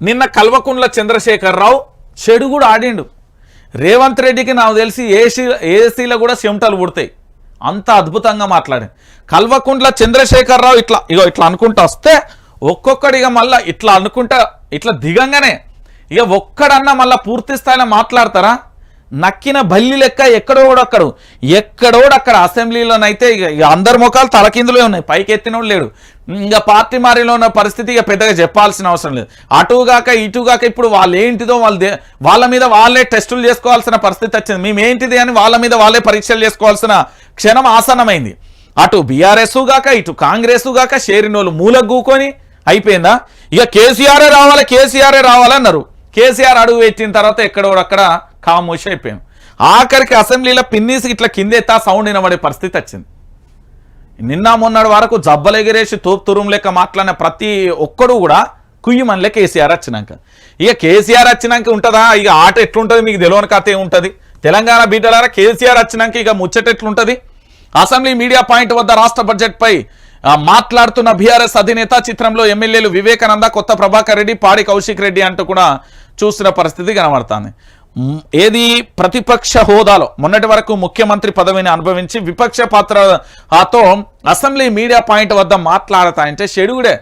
నిన్న కల్వకుండ్ల చంద్రశేఖరరావు చెడు కూడా ఆడిండు. రేవంత్ రెడ్డికి నాకు తెలిసి ఏసీ ఏసీలో కూడా చెమటలు పుడతాయి. అంత అద్భుతంగా మాట్లాడింది కల్వకుంట్ల చంద్రశేఖరరావు ఇట్లా ఇగో ఇట్లా అనుకుంటూ వస్తే ఒక్కొక్కడిగా మళ్ళీ ఇట్లా అనుకుంటా ఇట్లా దిగంగానే ఇక ఒక్కడన్నా మళ్ళీ పూర్తి స్థాయిలో మాట్లాడతారా? నక్కిన బల్లి లెక్క ఎక్కడోడక్కడు ఎక్కడోడక్కడ అసెంబ్లీలోనైతే ఇక అందరి ముఖాలు తలకిందులే ఉన్నాయి. పైకి ఎత్తినోడు లేడు. ఇంకా పార్టీ మారిలో ఉన్న పరిస్థితి ఇక పెద్దగా చెప్పాల్సిన అవసరం లేదు. అటుగాక ఇటుగాక ఇప్పుడు వాళ్ళు ఏంటిదో వాళ్ళు వాళ్ళ మీద వాళ్ళే టెస్టులు చేసుకోవాల్సిన పరిస్థితి వచ్చింది. మేమేంటిది అని వాళ్ళ మీద వాళ్ళే పరీక్షలు చేసుకోవాల్సిన క్షణం ఆసన్నమైంది. అటు బీఆర్ఎస్ గాక ఇటు కాంగ్రెస్ గాక షేరినోళ్ళు మూలకు గూకొని అయిపోయిందా? ఇక కేసీఆరే రావాలి కేసీఆరే రావాలన్నారు. కేసీఆర్ అడుగు పెట్టిన తర్వాత ఎక్కడోడక్కడ అక్కడ అయిపోయాం ఆఖరికి అసెంబ్లీలో పిన్నీసి ఇట్లా కిందెత్తా సౌండ్ వినబడే పరిస్థితి వచ్చింది. నిన్న మొన్నటి వరకు జబ్బలెగిరేసి తోపు తురుం లెక్క మాట్లాడిన ప్రతి ఒక్కడు కూడా కుయ్యమనిలే కేసీఆర్ వచ్చినాక. ఇక కేసీఆర్ వచ్చినాక ఉంటుందా? ఇక ఆట ఎట్లుంటుంది? మీకు తెలియని కథ ఏముంటుంది? తెలంగాణ బీటలారా కేసీఆర్ వచ్చినాక ఇక ముచ్చట ఎట్లుంటుంది? అసెంబ్లీ మీడియా పాయింట్ వద్ద రాష్ట్ర బడ్జెట్పై మాట్లాడుతున్న బీఆర్ఎస్ అధినేత చిత్రంలో ఎమ్మెల్యేలు వివేకానంద కొత్త ప్రభాకర్ రెడ్డి పాడి కౌశిక్ రెడ్డి అంటూ కూడా చూసిన పరిస్థితి కనబడుతుంది. ఏది ప్రతిపక్ష హోదాలో? మొన్నటి వరకు ముఖ్యమంత్రి పదవిని అనుభవించి విపక్ష పాత్రతో అసెంబ్లీ మీడియా పాయింట్ వద్ద మాట్లాడతాయంటే షెడ్యూడే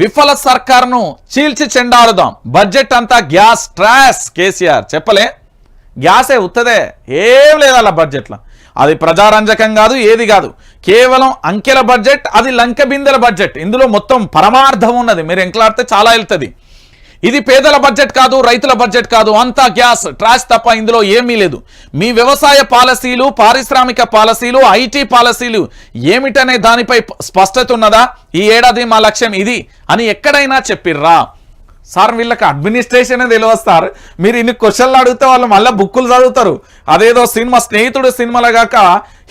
విఫల సర్కార్ను చీల్చి చెండాడుదాం బడ్జెట్ అంతా గ్యాస్ ట్రాస్ కేసీఆర్. చెప్పలే గ్యాసే ఉత్తదే. ఏం లేదు అలా బడ్జెట్లో? అది ప్రజారంజకం కాదు ఏది కాదు. కేవలం అంకెల బడ్జెట్ అది లంక బిందెల బడ్జెట్. ఇందులో మొత్తం పరమార్థం ఉన్నది. మీరు ఎంకలాడితే చాలా వెళ్తుంది ఇది పేదల బడ్జెట్ కాదు రైతుల బడ్జెట్ కాదు అంతా గ్యాస్ ట్రాష్ తప్ప ఇందులో ఏమీ లేదు. మీ వ్యవసాయ పాలసీలు పారిశ్రామిక పాలసీలు ఐటీ పాలసీలు ఏమిటనే దానిపై స్పష్టత ఉన్నదా? ఈ ఏడాది మా లక్ష్యం ఇది అని ఎక్కడైనా చెప్పిర్రా. సార్ వీళ్ళకి అడ్మినిస్ట్రేషన్ తెలియదు సార్. మీరు ఇన్ని క్వశ్చన్లు అడిగితే వాళ్ళు మళ్ళీ బుక్కులు చదువుతారు. అదేదో సినిమా స్నేహితుడు సినిమాలో గాక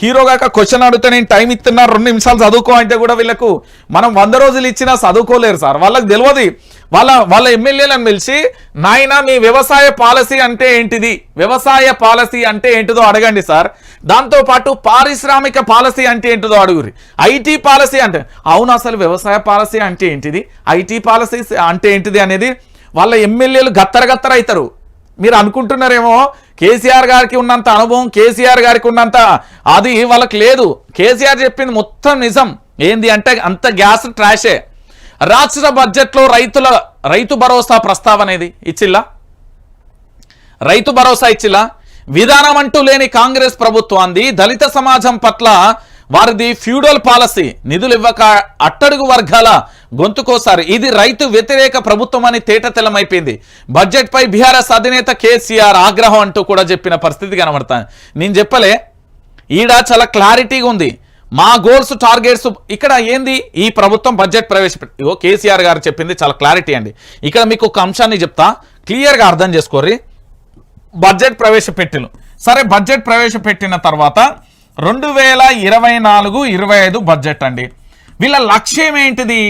హీరో గాక క్వశ్చన్ అడిగితే నేను టైం ఇస్తున్నా రెండు నిమిషాలు చదువుకో అంటే కూడా వీళ్ళకు మనం వంద రోజులు ఇచ్చినా చదువుకోలేరు సార్. వాళ్ళకి తెలియదు. వాళ్ళ వాళ్ళ ఎమ్మెల్యేలను పిలిచి నాయన మీ వ్యవసాయ పాలసీ అంటే ఏంటిది? వ్యవసాయ పాలసీ అంటే ఏంటిదో అడగండి సార్. దాంతో పాటు పారిశ్రామిక పాలసీ అంటే ఏంటిదో అడుగురి. ఐటీ పాలసీ అంటే అవును అసలు వ్యవసాయ పాలసీ అంటే ఏంటిది? ఐటీ పాలసీ అంటే ఏంటిది అనేది వాళ్ళ ఎమ్మెల్యేలు గత్తర గత్తర అవుతారు మీరు అనుకుంటున్నారేమో కేసీఆర్ గారికి ఉన్నంత అనుభవం కేసీఆర్ గారికి ఉన్నంత అది వాళ్ళకి లేదు. కేసీఆర్ చెప్పింది మొత్తం నిజం. ఏంది అంటే అంత గ్యాస్ ట్రాషే. రాష్ట్ర బడ్జెట్లో రైతుల రైతు భరోసా ప్రస్తావన ఏది ఇచ్చిల్లా? రైతు భరోసా ఇచ్చిల్లా? విధానం అంటూ లేని కాంగ్రెస్ ప్రభుత్వాన్ని దళిత సమాజం పట్ల వారిది ఫ్యూడల్ పాలసీ. నిధులు ఇవ్వక అట్టడుగు వర్గాల గొంతుకోసారి. ఇది రైతు వ్యతిరేక ప్రభుత్వం అని తేటతెల్లమైపోయింది. బడ్జెట్ పై బీఆర్ఎస్ అధినేత కేసీఆర్ ఆగ్రహం అంటూ కూడా చెప్పిన పరిస్థితి కనబడతాను నేను చెప్పలే ఈడ చాలా క్లారిటీగా ఉంది. మా గోల్స్ టార్గెట్స్ ఇక్కడ ఏంది? ఈ ప్రభుత్వం బడ్జెట్ ప్రవేశపెట్టి కేసీఆర్ గారు చెప్పింది చాలా క్లారిటీ అండి. ఇక్కడ మీకు ఒక అంశాన్ని చెప్తా. క్లియర్గా అర్థం చేసుకోర్రీ. బడ్జెట్ ప్రవేశపెట్టిను. సరే బడ్జెట్ ప్రవేశపెట్టిన తర్వాత రెండు వేల ఇరవై నాలుగు ఇరవై ఐదు బడ్జెట్ అండి. వీళ్ళ లక్ష్యం ఏంటిది?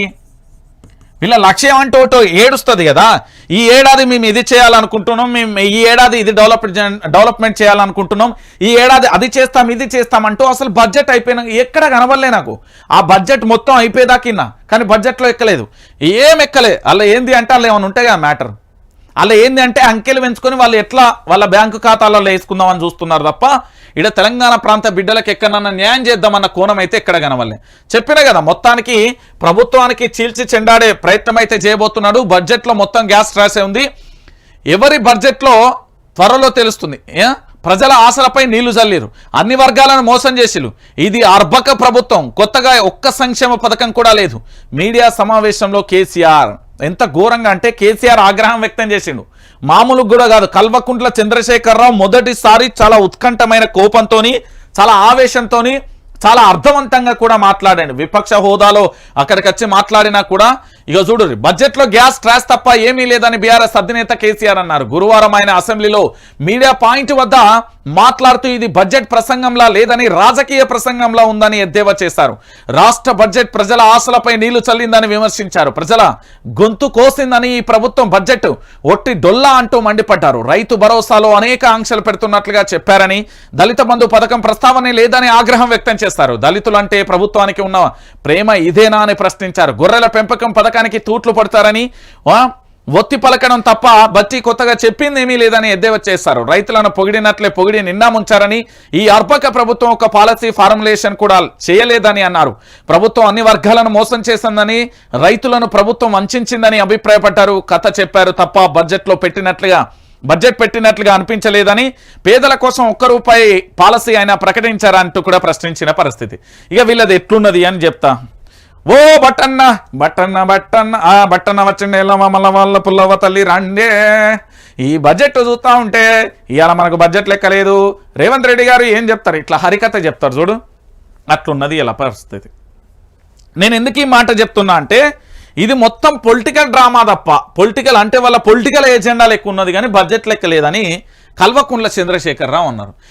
వీళ్ళ లక్ష్యం అంటూ ఒకటి ఏడుస్తుంది కదా. ఈ ఏడాది మేము ఇది చేయాలనుకుంటున్నాం మేము ఈ ఏడాది ఇది డెవలప్ డెవలప్మెంట్ చేయాలనుకుంటున్నాం ఈ ఏడాది అది చేస్తాం ఇది చేస్తాం అంటూ అసలు బడ్జెట్ అయిపోయినా ఎక్కడ కనబడలే నాకు. ఆ బడ్జెట్ మొత్తం అయిపోయేదాకిన్నా కానీ బడ్జెట్లో ఎక్కలేదు. ఏం ఎక్కలే. అలా ఏంది అంటే అలా ఏమైనా ఉంటాయి కదా మ్యాటర్? అలా ఏంది అంటే అంకెలు పెంచుకొని వాళ్ళు ఎట్లా వాళ్ళ బ్యాంకు ఖాతాలలో వేసుకుందామని చూస్తున్నారు తప్ప ఇక్కడ తెలంగాణ ప్రాంత బిడ్డలకు ఎక్కడన్నా న్యాయం చేద్దామన్న కోణం అయితే ఎక్కడ కనవల్లే చెప్పినా కదా మొత్తానికి ప్రభుత్వానికి చీల్చి చెండాడే ప్రయత్నం అయితే చేయబోతున్నాడు. బడ్జెట్లో మొత్తం గ్యాస్ రాసే ఉంది. ఎవరి బడ్జెట్లో త్వరలో తెలుస్తుంది. ప్రజల ఆశలపై నీళ్ళు చల్లిరు అన్ని వర్గాలను మోసం చేసిరు. ఇది అర్భక ప్రభుత్వం. కొత్తగా ఒక్క సంక్షేమ పథకం కూడా లేదు. మీడియా సమావేశంలో కేసీఆర్ ఎంత ఘోరంగా అంటే కేసీఆర్ ఆగ్రహం వ్యక్తం చేసిండు. మామూలు కూడా కాదు. కల్వకుంట్ల చంద్రశేఖరరావు మొదటిసారి చాలా ఉత్కంఠమైన కోపంతోని చాలా ఆవేశంతోని చాలా అర్థవంతంగా కూడా మాట్లాడండి. విపక్ష హోదాలో అక్కడికి వచ్చి మాట్లాడినా కూడా ఇక చూడు బడ్జెట్లో గ్యాస్ ట్రాస్ తప్ప ఏమీ లేదని బీఆర్ఎస్ అధినేత కేసీఆర్ అన్నారు. గురువారం ఆయన అసెంబ్లీలో మీడియా పాయింట్ వద్ద మాట్లాడుతూ ఇది బడ్జెట్ ప్రసంగంలా లేదని రాజకీయ ప్రసంగంలా ఉందని ఎద్దేవా చేశారు. రాష్ట్ర బడ్జెట్ ప్రజల ఆశలపై నీళ్ళు చల్లిందని విమర్శించారు. ప్రజల గొంతు కోసిందని ఈ ప్రభుత్వం బడ్జెట్ ఒట్టి డొల్లా అంటూ మండిపడ్డారు. రైతు భరోసాలో అనేక ఆంక్షలు పెడుతున్నట్లుగా చెప్పారని దళిత బంధు పథకం ప్రస్తావన లేదని ఆగ్రహం వ్యక్తం చేస్తారు దళితులంటే ప్రభుత్వానికి ఉన్న ప్రేమ ఇదేనా అని ప్రశ్నించారు. గొర్రెల పెంపకం పథకం పథకానికి తూట్లు పడతారని ఒత్తి పలకడం తప్ప బట్టి కొత్తగా చెప్పింది ఏమీ లేదని ఎద్దేవా చేస్తారు రైతులను పొగిడినట్లే పొగిడి నిండా ముంచారని ఈ అర్పక ప్రభుత్వం ఒక పాలసీ ఫార్ములేషన్ కూడా చేయలేదని అన్నారు. ప్రభుత్వం అన్ని వర్గాలను మోసం చేసిందని రైతులను ప్రభుత్వం వంచిందని అభిప్రాయపడ్డారు. కథ చెప్పారు తప్ప బడ్జెట్లో పెట్టినట్లుగా బడ్జెట్ పెట్టినట్లుగా అనిపించలేదని పేదల కోసం ఒక్క రూపాయి పాలసీ ఆయన ప్రకటించారంటూ కూడా ప్రశ్నించిన పరిస్థితి. ఇక వీళ్ళది ఎట్లున్నది అని చెప్తా. ఓ బట్టన్న బట్టన్న బట్టన్న ఆ బట్టన్న వచ్చండి మల్ల వాళ్ళ పుల్లవ తల్లి రండే. ఈ బడ్జెట్ చూస్తా ఉంటే ఇవాళ మనకు బడ్జెట్ లెక్క లేదు. రేవంత్ రెడ్డి గారు ఏం చెప్తారు? ఇట్లా హరికథ చెప్తారు చూడు. అట్లున్నది ఇలా పరిస్థితి. నేను ఎందుకు ఈ మాట చెప్తున్నా అంటే ఇది మొత్తం పొలిటికల్ డ్రామా తప్ప పొలిటికల్ అంటే వాళ్ళ పొలిటికల్ ఏజెండాలు ఎక్కువ ఉన్నది కానీ బడ్జెట్ లెక్క లేదని కల్వకుంట్ల చంద్రశేఖరరావు అన్నారు.